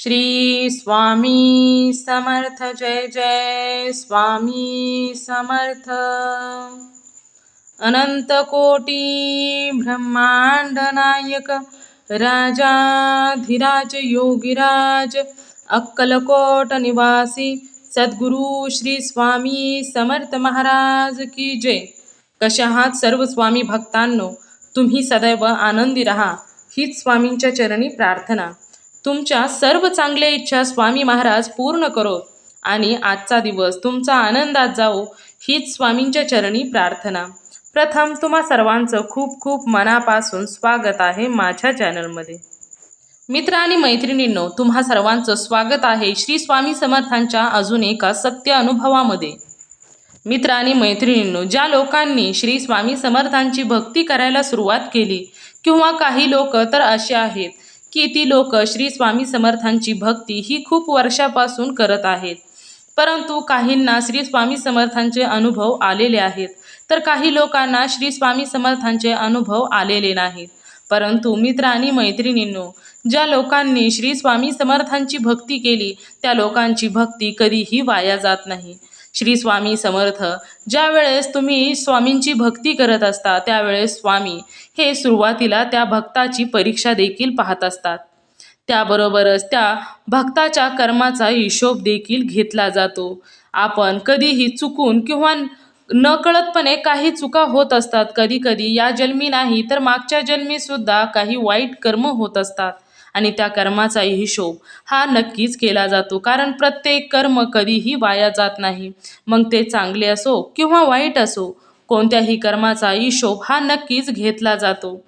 श्री स्वामी समर्थ जय जय स्वामी समर्थ। अनंत कोटी ब्रह्मांड नायक राजाधिराज योगीराज अक्कलकोट निवासी सद्गुरू श्री स्वामी समर्थ महाराज की जय। कशा आहात सर्व स्वामी भक्तांनो तुम्ही सदैव आनंदी रहा हीच स्वामींच्या चरणी प्रार्थना। तुमच्या सर्व चांगल्या इच्छा स्वामी महाराज पूर्ण करो आणि आजचा दिवस तुमचा आनंदात जाओ हीच स्वामींच्या चरणी प्रार्थना. प्रथम तुम्हा सर्वांचं खूप खूप मनापासून स्वागत आहे माझ्या चॅनलमध्ये. मित्र आणि मैत्रिणींनो तुम्हा सर्वांचं स्वागत आहे श्री स्वामी समर्थांच्या अजून एका सत्य अनुभवामध्ये. मित्र आणि मैत्रिणींनो ज्या लोकांनी श्री स्वामी समर्थांची भक्ती करायला सुरुवात केली किंवा काही लोक तर असे आहेत की ती लोक श्री स्वामी समर्थांची भक्ती ही खूप वर्षापासून करत आहेत. परंतु काहींना श्री स्वामी समर्थांचे अनुभव आलेले आहेत. तर काही लोकांना श्री स्वामी समर्थांचे अनुभव आलेले नाहीत. परंतु मित्र आणि मैत्रिणींनो ज्या लोकांनी श्री स्वामी समर्थांची भक्ती केली त्या लोकांची भक्ती कधीही वाया जात नाही. श्री स्वामी समर्थ. ज्या वेळेस तुम्ही स्वामींची भक्ती करत असता त्यावेळेस स्वामी हे सुरुवातीला त्या भक्ताची परीक्षा देखील पाहत असतात. त्याबरोबरच त्या भक्ताच्या कर्माचा हिशोब देखील घेतला जातो. आपण कधीही चुकून किंवा नकळतपणे काही चुका होत असतात कधी कधी या जन्मी नाही तर मागच्या जन्मी सुद्धा काही वाईट कर्म होत असतात. आणि त्या कर्माचा हिशोब हा नक्कीच केला जातो कारण प्रत्येक कर्म कधीही वाया जात नाही. मग ते चांगले असो किंवा वाईट असो कोणत्याही कर्माचा हिशोब हा नक्कीच घेतला जातो.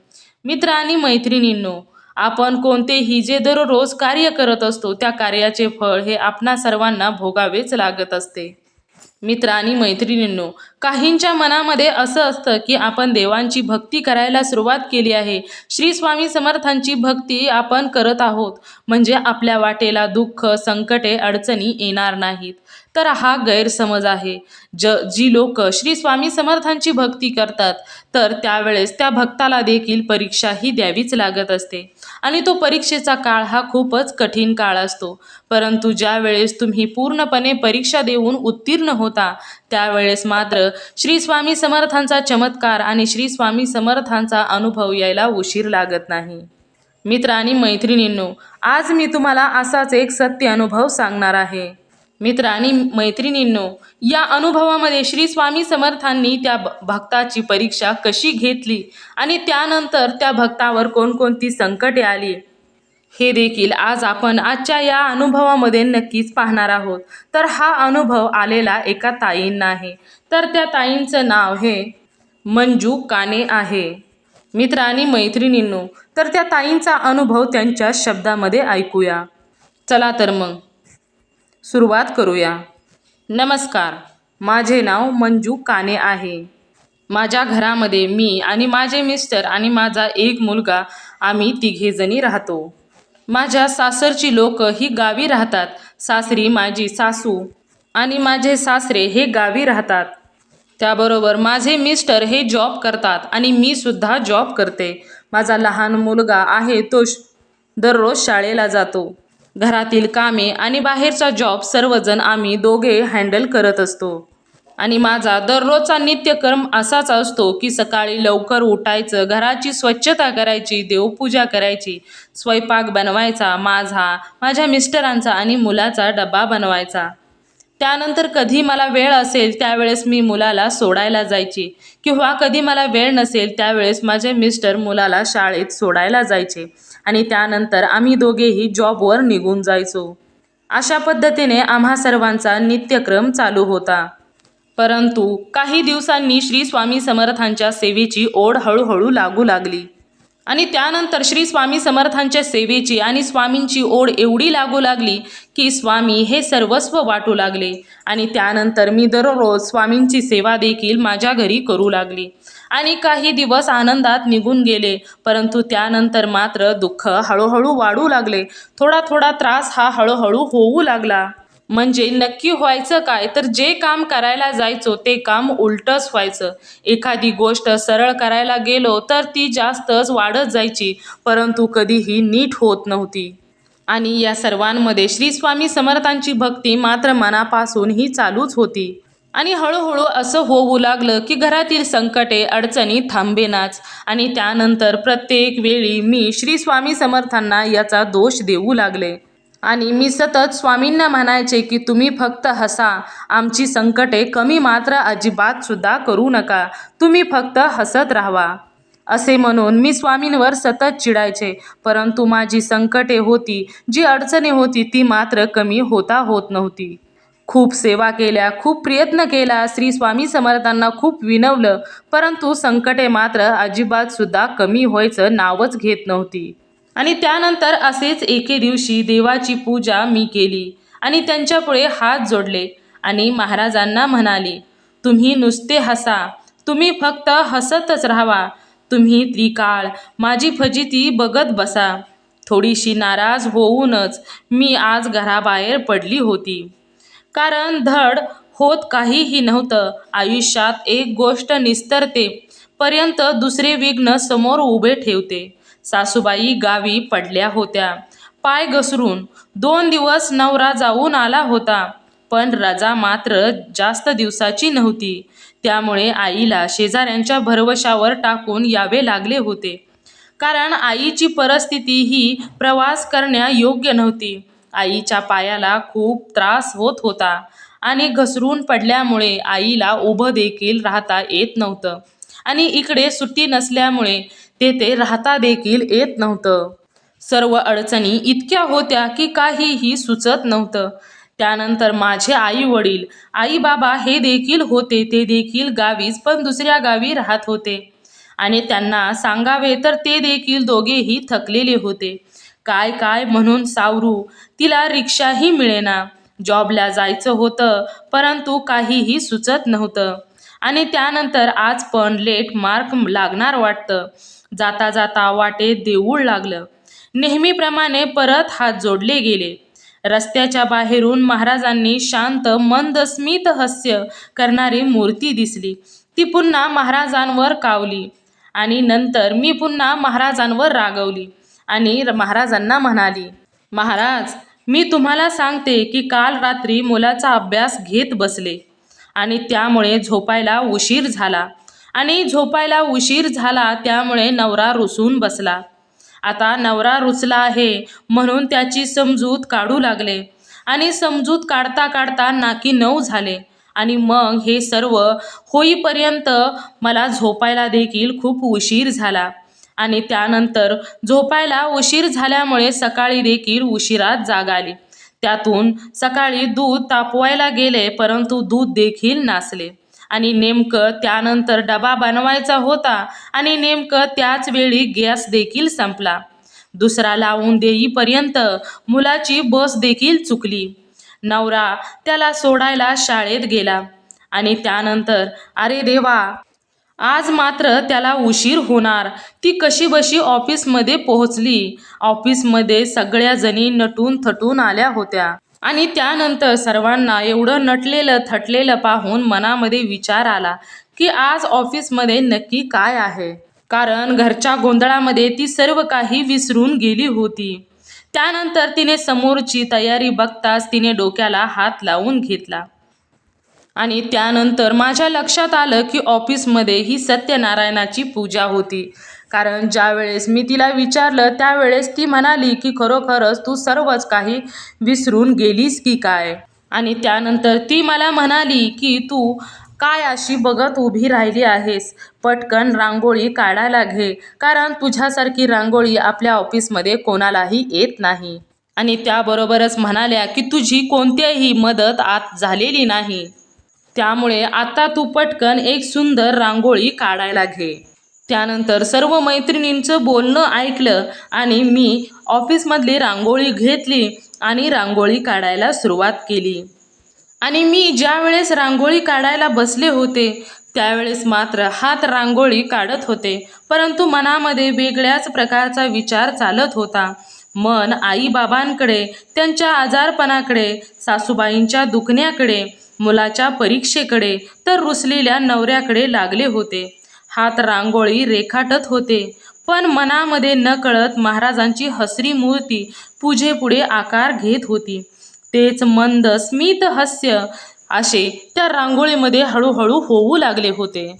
मित्र आणि मैत्रिणींनो आपण कोणतेही जे दररोज कार्य करत असतो त्या कार्याचे फळ हे आपणा सर्वांना भोगावेच लागत असते. मित्र आणि मैत्रिणींनो काहींच्या मनामध्ये असं असतं की आपण देवांची भक्ती करायला सुरुवात केली आहे. श्री स्वामी समर्थांची भक्ती आपण करत आहोत. म्हणजे आपल्या वाटेला दुःख संकटे अडचणी येणार नाहीत. तर हा गैरसमज आहे. ज जी लोक श्री स्वामी समर्थांची भक्ती करतात तर त्यावेळेस त्या भक्ताला देखील परीक्षा ही द्यावीच लागत असते. आणि तो परीक्षेचा काळ हा खूपच कठीण काळ असतो. परंतु ज्या वेळेस तुम्ही पूर्णपणे परीक्षा देऊन उत्तीर्ण होता त्यावेळेस मात्र श्री स्वामी समर्थांचा चमत्कार आणि श्री स्वामी समर्थांचा अनुभव यायला उशीर लागत नाही. मित्र आणि मैत्रिणींनो आज मी तुम्हाला असाच एक सत्य अनुभव सांगणार आहे. मित्र आणि मैत्रिणींनो या अनुभवामध्ये श्री स्वामी समर्थांनी त्या भक्ताची परीक्षा कशी घेतली आणि त्यानंतर त्या भक्तावर कोणकोणती संकटे आली हे देखील आज आपण आजच्या या अनुभवामध्ये नक्कीच पाहणार आहोत. तर हा अनुभव आलेला एका ताईंना आहे. तर त्या ताईंचं नाव हे मंजू काने आहे. मित्र आणि मैत्रिणींनो तर त्या ताईंचा अनुभव त्यांच्या शब्दामध्ये ऐकूया. चला तर मग. सुरुवात करूया. नमस्कार. माझे नाव मंजू काने आहे. माझ्या घरामध्ये मी आणि माझे मिस्टर आणि माझा एक मुलगा आम्ही तिघेजणी राहतो. माझ्या सासरची लोक ही गावी राहतात. सासरी माझी सासू आणि माझे सासरे हे गावी राहतात. त्याबरोबर माझे मिस्टर हे जॉब करतात आणि मी सुद्धा जॉब करते. माझा लहान मुलगा आहे तो दररोज शाळेला जातो. घरातील कामे आणि बाहेरचा जॉब सर्वजण आम्ही दोघे हँडल करत असतो. आणि माझा दररोजचा नित्यक्रम असाच असतो की सकाळी लवकर उठायचं घराची स्वच्छता करायची देवपूजा करायची स्वयंपाक बनवायचा माझा माझ्या मिस्टरांचा आणि मुलाचा डबा बनवायचा. त्यानंतर कधी मला वेळ असेल त्यावेळेस मी मुलाला सोडायला जायची. किंवा कधी मला वेळ नसेल त्यावेळेस माझे मिस्टर मुलाला शाळेत सोडायला जायचे. आणि त्यानंतर आम्ही दोघेही जॉबवर निघून जायचो. अशा पद्धतीने आम्हा सर्वांचा नित्यक्रम चालू होता. परंतु काही दिवसांनी श्री स्वामी समर्थांच्या सेवेची ओढ हळूहळू लागू लागली. आणि त्यानंतर श्री स्वामी समर्थांच्या सेवेची आणि स्वामींची ओढ एवढी लागू लागली की स्वामी हे सर्वस्व वाटू लागले. आणि त्यानंतर मी दररोज स्वामींची सेवा देखील माझ्या घरी करू लागली. आणि काही दिवस आनंदात निघून गेले परंतु त्यानंतर मात्र दुःख हळूहळू वाढू लागले. थोडा थोडा त्रास हा हळूहळू होऊ लागला. म्हणजे नक्की व्हायचं काय? तर जे काम करायला जायचो ते काम उलटंच व्हायचं. एखादी गोष्ट सरळ करायला गेलो तर ती जास्तच वाढत जायची परंतु कधीही नीट होत नव्हती. आणि या सर्वांमध्ये श्री स्वामी समर्थांची भक्ती मात्र मनापासून ही चालूच होती. आणि हळूहळू असं होऊ लागलं की घरातील संकटे अडचणी थांबेनाच. आणि त्यानंतर प्रत्येक वेळी मी श्री स्वामी समर्थांना याचा दोष देऊ लागले. आणि मी सतत स्वामींना म्हणायचे की तुम्ही फक्त हसा. आमची संकटे कमी मात्र अजिबातसुद्धा करू नका. तुम्ही फक्त हसत राहावा. असे म्हणून मी स्वामींवर सतत चिडायचे. परंतु माझी संकटे होती. जी अडचणी होती ती मात्र कमी होता होत नव्हती. खूप सेवा केल्या खूप प्रयत्न केला. श्री स्वामी समर्थांना खूप विनवलं. परंतु संकटे मात्र अजिबातसुद्धा कमी व्हायचं नावच घेत नव्हती. आणि त्यानंतर असेच एके दिवशी देवाची पूजा मी केली आणि त्यांच्यापुढे हात जोडले. आणि महाराजांना म्हणाले तुम्ही नुसते हसा. तुम्ही फक्त हसतच राहावा. तुम्ही त्रिकाळ माझी फजिती बघत बसा. थोडीशी नाराज होऊनच मी आज घराबाहेर पडली होती. कारण धड होत काहीही नव्हतं. आयुष्यात एक गोष्ट निस्तरते. पर्यंत दुसरे विघ्न समोर उभे ठेवते. सासूबाई गावी पडल्या होत्या. पाय घसरून दोन दिवस नवरा जाऊन आला होता पण रजा मात्र जास्त दिवसाची नव्हती. त्यामुळे आईला शेजाऱ्यांच्या भरवशावर टाकून यावे लागले होते. कारण आईची परिस्थिती ही प्रवास करण्या योग्य नव्हती. आईच्या पायाला खूप त्रास होत होता आणि घसरून पडल्यामुळे आईला उभं देखील राहता येत नव्हतं. आणि इकडे सुट्टी नसल्यामुळे तेथे राहता देखील येत नव्हतं. सर्व अडचणी इतक्या होत्या की काहीही सुचत नव्हतं. त्यानंतर माझे आई वडील आई बाबा हे देखील होते ते देखील गावीच पण दुसऱ्या गावी राहत होते. आणि त्यांना सांगावे तर ते देखील दोघेही थकलेले होते. काय काय म्हणून सावरू? तिला रिक्षाही मिळेना. जॉबला जायचं होतं परंतु काहीही सुचत नव्हतं. आणि त्यानंतर आज पण लेट मार्क लागणार वाटतं. जाता जाता वाटेत देऊळ लागलं. नेहमीप्रमाणे परत हात जोडले गेले. रस्त्याच्या बाहेरून महाराजांनी शांत मंद स्मित हास्य करणारी मूर्ती दिसली. ती पुन्हा महाराजांवर कावली आणि नंतर मी पुन्हा महाराजांवर रागवली आणि महाराजांना म्हणाली महाराज मी तुम्हाला सांगते की काल रात्री मुलाचा अभ्यास घेत बसले आणि त्यामुळे झोपायला उशीर झाला. आणि झोपायला उशीर झाला त्यामुळे नवरा रुसून बसला. आता नवरा रुचला आहे म्हणून त्याची समजूत काढू लागले आणि समजूत काढता काढता नाकी नऊ झाले. आणि मग हे सर्व होईपर्यंत मला झोपायला देखील खूप उशीर झाला आणि त्यानंतर झोपायला उशीर झाल्यामुळे सकाळी देखील उशिरात जाग आली. त्यातून सकाळी दूध तापवायला गेले परंतु दूध देखील नासले. आणि नेमकं त्यानंतर डबा बनवायचा होता आणि नेमकं त्याच वेळी गॅस देखील संपला. दुसरा लावून देईपर्यंत मुलाची बस देखील चुकली. नवरा त्याला सोडायला शाळेत गेला आणि त्यानंतर अरे देवा आज मात्र त्याला उशीर होणार. ती कशी बशी ऑफिसमध्ये पोहोचली? ऑफिसमध्ये सगळ्या जणी नटून थटून आल्या होत्या. आणि त्यानंतर सर्वांना एवढं नटलेलं थटलेलं पाहून मनामध्ये विचार आला की आज ऑफिसमध्ये नक्की काय आहे? कारण घरच्या गोंधळामध्ये ती सर्व काही विसरून गेली होती. त्यानंतर तिने समोरची तयारी बघताच तिने डोक्याला हात लावून घेतला. आणि त्यानंतर माझ्या लक्षात आलं की ऑफिसमध्ये ही सत्यनारायणाची पूजा होती. कारण ज्यावेळेस मी तिला विचारलं त्यावेळेस ती म्हणाली की खरोखरच तू सर्वच काही विसरून गेलीस की काय? आणि त्यानंतर ती मला म्हणाली की तू काय अशी बघत उभी राहिली आहेस? पटकन रांगोळी काढायला घे कारण तुझ्यासारखी रांगोळी आपल्या ऑफिसमध्ये कोणालाही येत नाही. आणि त्याबरोबरच म्हणाल्या की तुझी कोणत्याही मदत आत झालेली नाही. त्यामुळे आता तू पटकन एक सुंदर रांगोळी काढायला घे. त्यानंतर सर्व मैत्रिणींचं बोलणं ऐकलं आणि मी ऑफिसमधली रांगोळी घेतली आणि रांगोळी काढायला सुरुवात केली. आणि मी ज्या वेळेस रांगोळी काढायला बसले होते त्यावेळेस मात्र हात रांगोळी काढत होते. परंतु मनामध्ये वेगळ्याच प्रकारचा विचार चालत होता. मन आईबाबांकडे त्यांच्या आजारपणाकडे सासूबाईंच्या दुखण्याकडे मुलाच्या परीक्षेकडे तर रुसलेल्या नवऱ्याकडे लागले होते. हात रांगोळी रेखाटत होते. पण मनामध्ये नकळत महाराजांची हसरी मूर्ती पूजेपुढे आकार घेत होती. तेच मंद स्मित हास्य असे त्या रांगोळीमध्ये हळूहळू होऊ लागले होते.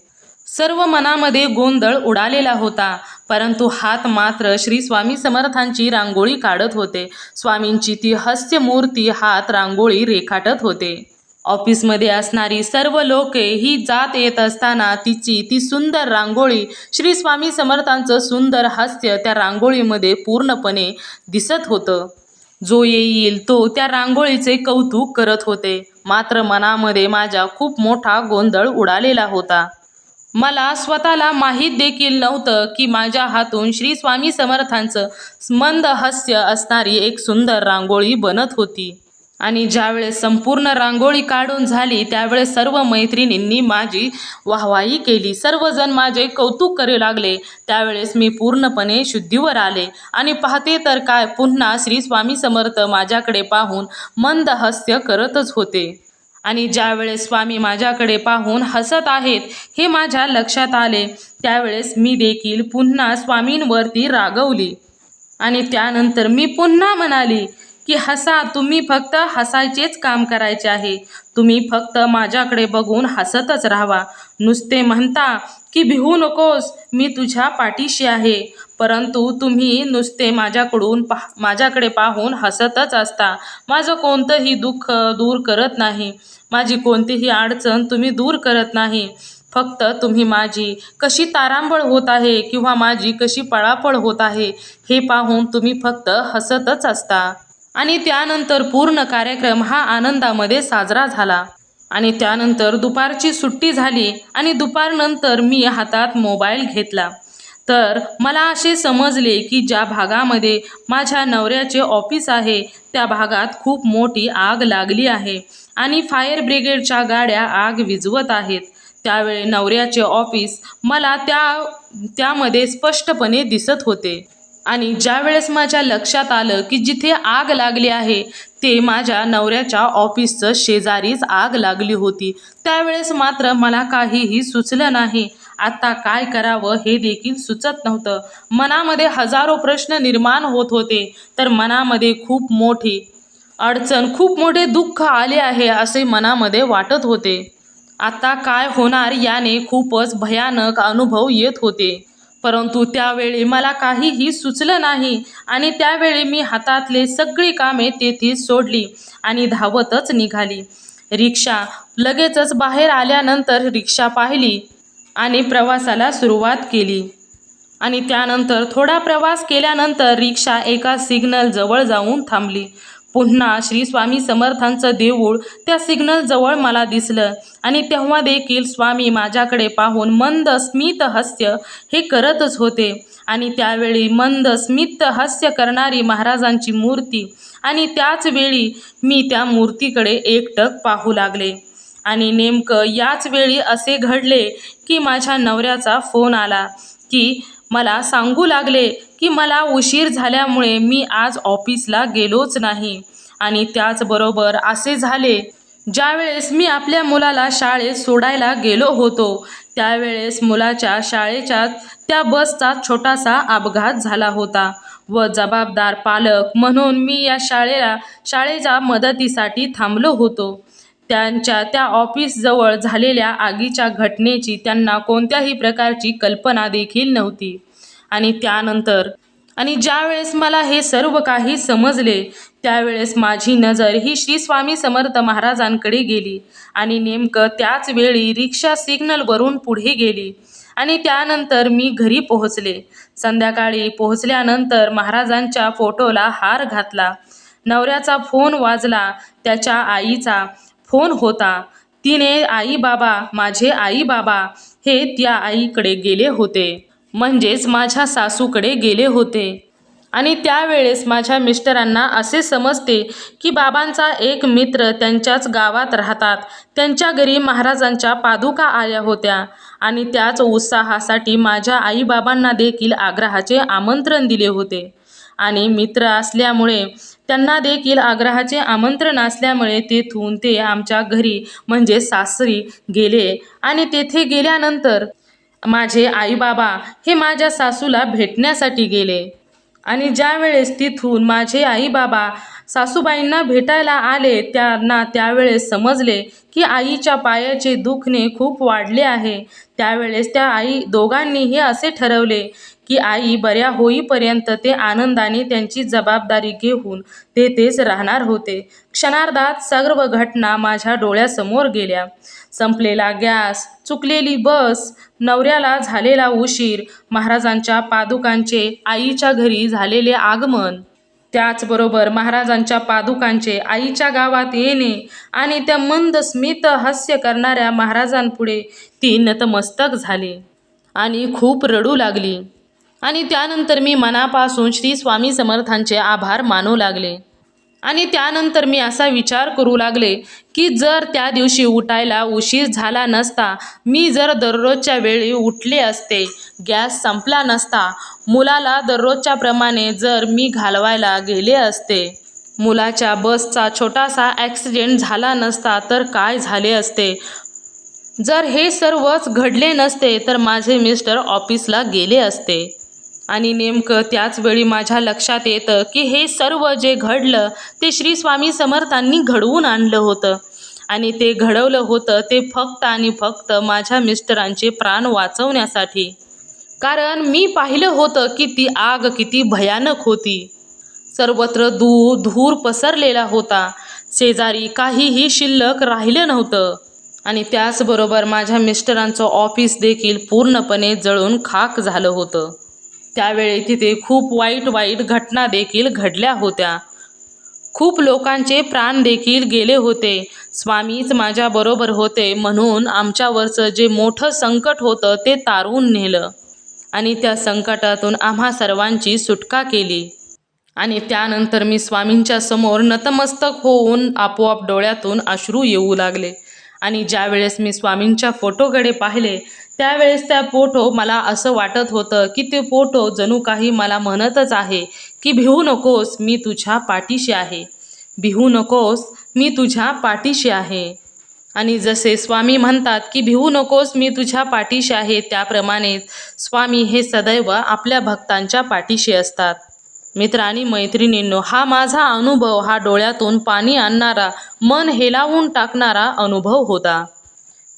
सर्व मनामध्ये गोंधळ उडालेला होता. परंतु हात मात्र श्री स्वामी समर्थांची रांगोळी काढत होते. स्वामींची ती हस्य मूर्ती हात रांगोळी रेखाटत होते. ऑफिसमध्ये असणारी सर्व लोके ही जात येत असताना तिची ती सुंदर रांगोळी श्री स्वामी समर्थांचं सुंदर हास्य त्या रांगोळीमध्ये पूर्णपणे दिसत होतं. जो येईल तो त्या रांगोळीचे कौतुक करत होते. मात्र मनामध्ये माझ्या खूप मोठा गोंधळ उडालेला होता. मला स्वतःला माहीत देखील नव्हतं की माझ्या हातून श्री स्वामी समर्थांचं मंद हास्य असणारी एक सुंदर रांगोळी बनत होती. आणि ज्यावेळेस संपूर्ण रांगोळी काढून झाली त्यावेळेस सर्व मैत्रिणींनी माझी वाहवाही केली. सर्वजण माझे कौतुक करू लागले. त्यावेळेस मी पूर्णपणे शुद्धीवर आले. आणि पाहते तर काय पुन्हा श्री स्वामी समर्थ माझ्याकडे पाहून मंद हास्य करतच होते. आणि ज्यावेळेस स्वामी माझ्याकडे पाहून हसत आहेत हे माझ्या लक्षात आले. त्यावेळेस मी देखील पुन्हा स्वामींवरती रागवली. आणि त्यानंतर मी पुन्हा म्हणाली की हसा तुम्ही फक्त हसायचेच काम करायचे आहे. तुम्ही फक्त माझ्याकडे बघून हसतच राहावा. नुसते म्हणता की भिवू नकोस मी तुझ्या पाठीशी आहे. परंतु तुम्ही नुसते माझ्याकडून पाह माझ्याकडे पाहून हसतच असता. माझं कोणतंही दुःख दूर करत नाही. माझी कोणतीही अडचण तुम्ही दूर करत नाही. फक्त तुम्ही माझी कशी तारांबळ होत आहे किंवा माझी कशी पळापळ होत आहे हे पाहून तुम्ही फक्त हसतच असता. आणि त्यानंतर पूर्ण कार्यक्रम हा आनंदामध्ये साजरा झाला. आणि त्यानंतर दुपारची सुट्टी झाली आणि दुपारनंतर मी हातात मोबाईल घेतला. तर मला असे समजले की ज्या भागामध्ये माझ्या नवऱ्याचे ऑफिस आहे त्या भागात खूप मोठी आग लागली आहे आणि फायर ब्रिगेडच्या गाड्या आग विझवत आहेत. त्यावेळी नवऱ्याचे ऑफिस मला त्या त्यामध्ये स्पष्टपणे दिसत होते. आणि ज्यावेळेस माझ्या लक्षात आलं की जिथे आग लागली आहे ते माझ्या नवऱ्याच्या ऑफिसचं शेजारीच आग लागली होती. त्यावेळेस मात्र मला काहीही सुचलं नाही. आता काय करावं हे देखील सुचत नव्हतं. मनामध्ये हजारो प्रश्न निर्माण होत होते. तर मनामध्ये खूप मोठी अडचण खूप मोठे दुःख आले आहे असे मनामध्ये वाटत होते. आता काय होणार याने खूपच भयानक अनुभव येत होते. परंतु त्यावेळी मला काहीही सुचलं नाही आणि त्यावेळी मी हातातले सगळी कामे तेथी सोडली आणि धावतच निघाली. रिक्षा लगेचच बाहेर आल्यानंतर रिक्षा पाहिली आणि प्रवासाला सुरुवात केली. आणि त्यानंतर थोडा प्रवास केल्यानंतर रिक्षा एका सिग्नलजवळ जाऊन थांबली. पुन्हा श्री स्वामी समर्थांचं देऊळ त्या सिग्नलजवळ मला दिसलं. आणि तेव्हा देखील स्वामी माझ्याकडे पाहून मंद स्मित हास्य हे करतच होते. आणि त्यावेळी मंद स्मित हास्य करणारी महाराजांची मूर्ती आणि त्याच वेळी मी त्या मूर्तीकडे एकटक पाहू लागले. आणि नेमकं याच वेळी असे घडले की माझ्या नवऱ्याचा फोन आला की मला सांगू लागले की मला उशीर झाल्यामुळे मी आज ऑफिसला गेलोच नाही. आणि त्याचबरोबर असे झाले. ज्यावेळेस मी आपल्या मुलाला शाळेत सोडायला गेलो होतो त्यावेळेस मुलाच्या शाळेच्या त्या बसचा छोटासा अपघात झाला होता. व जबाबदार पालक म्हणून मी या शाळेला शाळेच्या मदतीसाठी थांबलो होतो. त्यांच्या त्या ऑफिसजवळ झालेल्या आगीच्या घटनेची त्यांना कोणत्याही प्रकारची कल्पना देखील नव्हती. आणि त्यानंतर आणि ज्यावेळेस मला हे सर्व काही समजले त्यावेळेस माझी नजर ही श्री स्वामी समर्थ महाराजांकडे गेली आणि नेमकं त्याच वेळी रिक्षा सिग्नलवरून पुढे गेली. आणि त्यानंतर मी घरी पोहोचले. संध्याकाळी पोहोचल्यानंतर महाराजांच्या फोटोला हार घातला. नवऱ्याचा फोन वाजला त्याच्या आईचा फोन होता तिने आई बाबा माझे आई बाबा हे त्या आईकडे गेले होते म्हणजेच माझ्या सासूकडे गेले होते. आणि त्यावेळेस माझ्या मिस्टरांना असे समजते की बाबांचा एक मित्र त्यांच्याच गावात राहतात त्यांच्या घरी महाराजांच्या पादुका आल्या होत्या आणि त्याच उत्साहासाठी माझ्या आईबाबांना देखील आग्रहाचे आमंत्रण दिले होते. आणि मित्र असल्यामुळे त्यांना देखील आग्रहाचे आमंत्रण असल्यामुळे तेथून ते आमच्या घरी म्हणजे सासरी गेले. आणि तेथे गेल्यानंतर माझे आईबाबा हे माझ्या सासूला भेटण्यासाठी गेले. आणि ज्यावेळेस तिथून माझे आईबाबा सासूबाईंना भेटायला आले त्यांना त्यावेळेस समजले की आईच्या पायाचे दुखणे खूप वाढले आहे. त्यावेळेस त्या आई दोघांनीही असे ठरवले की आई बऱ्या होईपर्यंत ते आनंदाने त्यांची जबाबदारी घेऊन तेथेच राहणार होते. क्षणार्धात सर्व घटना माझ्या डोळ्यासमोर गेल्या. संपलेला गॅस चुकलेली बस नवऱ्याला झालेला उशीर महाराजांच्या पादुकांचे आईच्या घरी झालेले आगमन त्याचबरोबर महाराजांच्या पादुकांचे आईच्या गावात येणे आणि त्या मंद स्मित हास्य करणाऱ्या महाराजांपुढे ती नतमस्तक झाली. आणि खूप रडू लागली. आणि त्यानंतर मी मनापासून श्री स्वामी समर्थांचे आभार मानू लागले. आणि त्यानंतर मी असा विचार करू लागले की जर त्या दिवशी उठायला उशीर झाला नसता मी जर दररोजच्या वेळी उठले असते गॅस संपला नसता मुलाला दररोजच्याप्रमाणे जर मी घालवायला गेले असते मुलाच्या बसचा छोटासा ॲक्सिडेंट झाला नसता तर काय झाले असते? जर हे सर्वच घडले नसते तर माझे मिस्टर ऑफिसला गेले असते. आणि नेमकं त्याच वेळी माझ्या लक्षात येतं की हे सर्व जे घडलं ते श्री स्वामी समर्थांनी घडवून आणलं होतं. आणि ते घडवलं होतं ते फक्त आणि फक्त माझ्या मिस्टरांचे प्राण वाचवण्यासाठी. कारण मी पाहिलं होतं की ती आग किती भयानक होती. सर्वत्र धूर धूर पसरलेला होता. शेजारी काहीही शिल्लक राहिलं नव्हतं. आणि त्याचबरोबर माझ्या मिस्टरांचं ऑफिस देखील पूर्णपणे जळून खाक झालं होतं. त्यावेळी तिथे खूप वाईट वाईट घटना देखील घडल्या होत्या. खूप लोकांचे प्राण देखील गेले होते. स्वामीच माझ्याबरोबर होते म्हणून आमच्यावरचं जे मोठं संकट होतं ते तारून नेलं. आणि त्या संकटातून आम्हा सर्वांची सुटका केली. आणि त्यानंतर मी स्वामींच्या समोर नतमस्तक होऊन आपोआप डोळ्यातून अश्रू येऊ लागले. आणि ज्यावेळेस मी स्वामींच्या फोटोकडे पाहिले त्यावेळेस त्या फोटो मला असं वाटत होतं की ते फोटो जणू काही मला म्हणतच आहे की भिवू नकोस मी तुझ्या पाठीशी आहे. भिवू नकोस मी तुझ्या पाठीशी आहे. आणि जसे स्वामी म्हणतात की भिवू नकोस मी तुझ्या पाठीशी आहे त्याप्रमाणे स्वामी हे सदैव आपल्या भक्तांच्या पाठीशी असतात. मित्र आणि मैत्रिणींनो हा माझा अनुभव. हा डोळ्यातून पाणी आणणारा मन हेलावून टाकणारा अनुभव होता.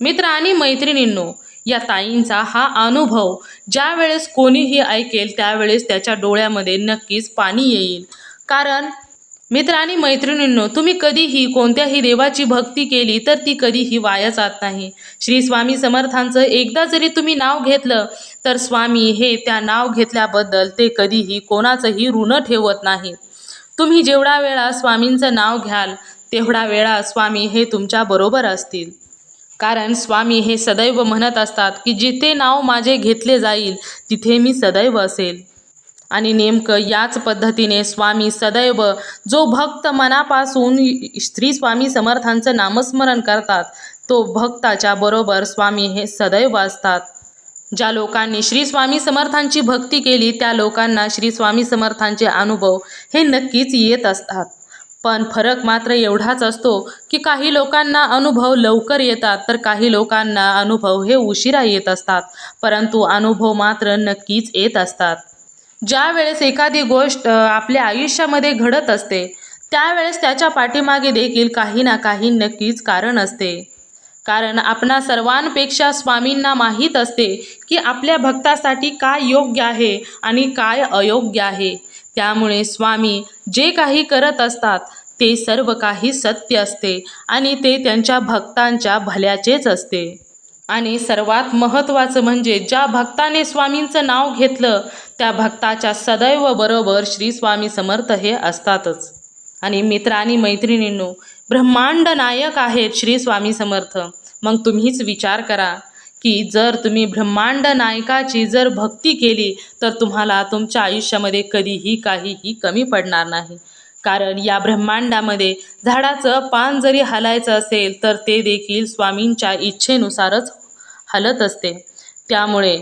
मित्र आणि मैत्रिणींनो या ताईंचा हा अनुभव. ज्या वेळेस कोणीही ऐकेल त्यावेळेस त्याच्या डोळ्यामध्ये नक्कीच पाणी येईल. कारण मित्र आणि मैत्रिणींनो तुम्ही कधीही कोणत्याही देवाची भक्ती केली तर ती कधीही वाया जात नाही. श्री स्वामी समर्थांचं एकदा जरी तुम्ही नाव घेतलं तर स्वामी हे त्या नाव घेतल्याबद्दल ते कधीही कोणाचंही ऋण ठेवत नाहीत तुम्ही जेवढा वेळा स्वामींचं नाव घ्याल तेवढा वेळा स्वामी हे तुमच्याबरोबर असतील. कारण स्वामी हे सदैव म्हणत असतात की जिथे नाव माझे घेतले जाईल तिथे मी सदैव असेल. आणि नेमकं याच पद्धतीने स्वामी सदैव जो भक्त मनापासून श्री स्वामी समर्थांचं नामस्मरण करतात तो भक्ताच्या बरोबर स्वामी हे सदैव असतात. ज्या लोकांनी श्री स्वामी समर्थांची भक्ती केली त्या लोकांना श्री स्वामी समर्थांचे अनुभव हे नक्कीच येत असतात. पण फरक मात्र एवढाच असतो की काही लोकांना अनुभव लवकर येतात तर काही लोकांना अनुभव हे उशिरा येत असतात परंतु अनुभव मात्र नक्कीच येत असतात. ज्या वेळेस एखादी गोष्ट आपल्या आयुष्यामध्ये घडत असते त्यावेळेस त्याच्या पाठीमागे देखील काही ना काही नक्कीच कारण असते. कारण आपणा सर्वांपेक्षा स्वामींना माहीत असते की आपल्या भक्तासाठी काय योग्य आहे आणि काय अयोग्य आहे. त्यामुळे स्वामी जे काही करत असतात ते सर्व काही सत्य असते आणि ते त्यांच्या भक्तांच्या भल्याचेच असते. आणि सर्वात महत्त्वाचं म्हणजे ज्या भक्ताने स्वामींचं नाव घेतलं त्या भक्ताच्या सदैव बरोबर श्री स्वामी समर्थ हे असतातच. आणि मित्र आणि मैत्रिणींनो ब्रह्मांड नायक आहेत श्री स्वामी समर्थ. मग तुम्हीच विचार करा की जर तुम्ही ब्रह्मांड नायकाची जर भक्ती केली तर तुम्हाला तुमच्या आयुष्यामध्ये कधीही काहीही कमी पडणार नाही. कारण या ब्रह्मांडामध्ये झाडाचं पान जरी हलायचं असेल तर ते देखील स्वामींच्या इच्छेनुसारच हलत असते. त्यामुळे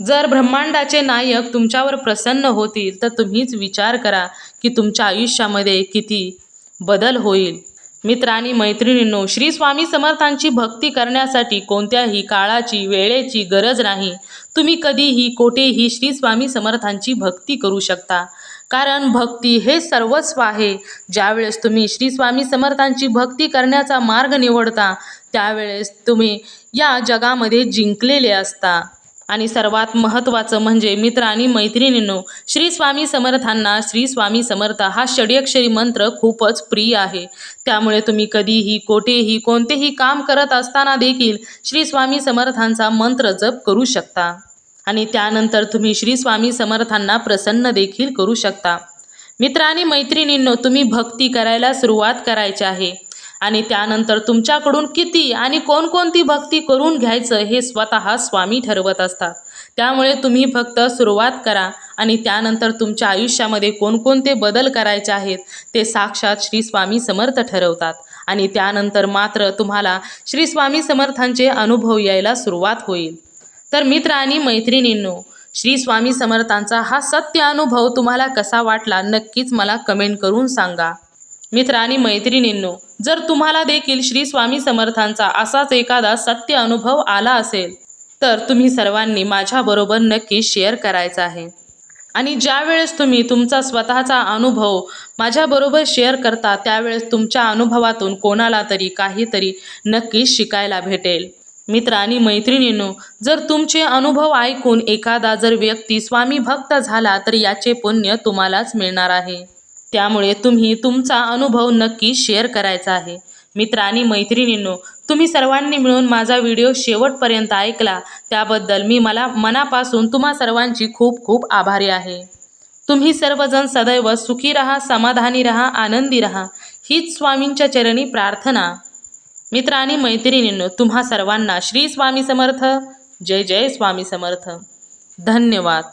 जर ब्रह्मांडाचे नायक तुमच्यावर प्रसन्न होतील तर तुम्हीच विचार करा की तुमच्या आयुष्यामध्ये किती बदल होईल. मित्र आणि मैत्रिणींनो श्री स्वामी समर्थांची भक्ती करण्यासाठी कोणत्याही काळाची वेळेची गरज नाही. तुम्ही कधीही कोठेही श्री स्वामी समर्थांची भक्ती करू शकता. कारण भक्ती हे सर्वस्व आहे. ज्यावेळेस तुम्ही श्री स्वामी समर्थांची भक्ती करण्याचा मार्ग निवडता त्यावेळेस तुम्ही या जगामध्ये जिंकलेले असता. आणि सर्वात महत्त्वाचं म्हणजे मित्र आणि मैत्रिणींनो श्री स्वामी समर्थांना श्री स्वामी समर्थ हा षड्यक्षरी मंत्र खूपच प्रिय आहे. त्यामुळे तुम्ही कधीही कोठेही कोणतेही काम करत असताना देखील श्री स्वामी समर्थांचा मंत्र जप करू शकता. आणि त्यानंतर तुम्ही श्री स्वामी समर्थांना प्रसन्न देखील करू शकता. मित्र आणि मैत्रिणींनो तुम्ही भक्ती करायला सुरुवात करायची आहे. आणि त्यानंतर तुमच्याकडून किती आणि कोणकोणती भक्ती करून घ्यायचं हे स्वतः स्वामी ठरवत असतात. त्यामुळे तुम्ही फक्त सुरुवात करा आणि त्यानंतर तुमच्या आयुष्यामध्ये कोणकोणते बदल करायचे आहेत ते साक्षात श्री स्वामी समर्थ ठरवतात. आणि त्यानंतर मात्र तुम्हाला श्री स्वामी समर्थांचे अनुभव यायला सुरुवात होईल. तर मित्र आणि मैत्रिणींनो श्री स्वामी समर्थांचा हा सत्य अनुभव तुम्हाला कसा वाटला नक्कीच मला कमेंट करून सांगा. मित्र आणि मैत्रिणींनो जर तुम्हाला देखील श्री स्वामी समर्थांचा असाच एखादा सत्य अनुभव आला असेल तर तुम्ही सर्वांनी माझ्याबरोबर नक्की शेअर करायचा आहे. आणि ज्यावेळेस तुम्ही तुमचा स्वतःचा अनुभव माझ्याबरोबर शेअर करता त्यावेळेस तुमच्या अनुभवातून कोणाला तरी काहीतरी नक्कीच शिकायला भेटेल. मित्र आणि मैत्रिणींनो जर तुमचे अनुभव ऐकून एखादा जर व्यक्ती स्वामी भक्त झाला तर याचे पुण्य तुम्हालाच मिळणार आहे. त्यामुळे तुम्ही तुमचा अनुभव नक्की शेअर करायचा आहे. मित्र आणि मैत्रिणींनो तुम्ही सर्वांनी मिळून माझा व्हिडिओ शेवटपर्यंत ऐकला. त्याबद्दल मी मला मनापासून तुम्हा सर्वांची खूप खूप आभारी आहे. तुम्ही सर्वजण सदैव सुखी रहा समाधानी रहा आनंदी रहा. हीच स्वामींच्या चरणी प्रार्थना. मित्र आणि मैत्रिणींनो तुम्हा सर्वांना श्री स्वामी समर्थ. जय जय स्वामी समर्थ. धन्यवाद.